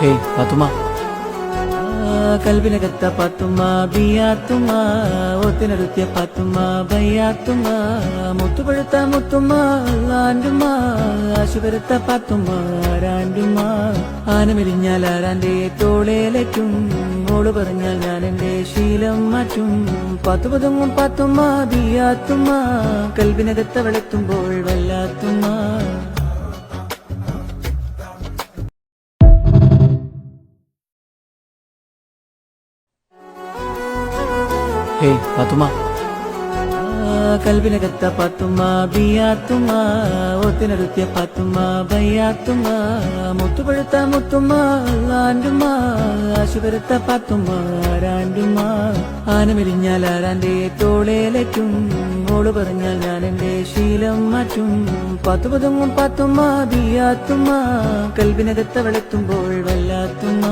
Hey Pathumma. കൽവിനകത്ത പാത്തുമ്മ ബിയാത്തുമ്മ ഒത്തിനടുത്തിയ പാത്തുമ്മ ബയ്യാത്തുമ്മ മുത്തുപഴുത്ത മുത്തുമ്മ ആണ്ടുമ്മ ആശുപരുത്ത പാത്തുമ്മ ആരാണ്ടുമ്മ ആനമെരിഞ്ഞാൽ ആരാന്റെ തോളേലയ്ക്കും ഓൾ പറഞ്ഞാൽ ഞാൻ എന്റെ ശീലം മാറ്റും. പത്തു പതുങ്ങും പാത്തുമ്മ ബിയാത്തുമ്മ കൽവിനകത്ത വെളുത്തുമ്പോൾ വല്ലാത്തുമ്മ. ഹേയ് പാത്തുമ്മ. കൽവിനകത്ത പാത്തുമ്മ ബിയാത്തുമ്മ ഒത്തിനടുത്തിയ പാത്തുമ്മ ബയ്യാത്തുമ്മ മുത്തുപഴുത്ത മുത്തുമ്മ ആണ്ടുമ്മ ആശുപരുത്ത പാത്തുമ്മ ആരാണ്ടുമ്മ ആനമെരിഞ്ഞാൽ ആരാന്റെ തോളേലയ്ക്കും ഓൾ പറഞ്ഞാൽ ഞാൻ എന്റെ ശീലം മാറ്റും. പത്തു പതുങ്ങും പാത്തുമ്മ ബിയാത്തുമ്മ കൽവിനകത്ത വെളുത്തുമ്പോൾ വല്ലാത്തുമ്മ.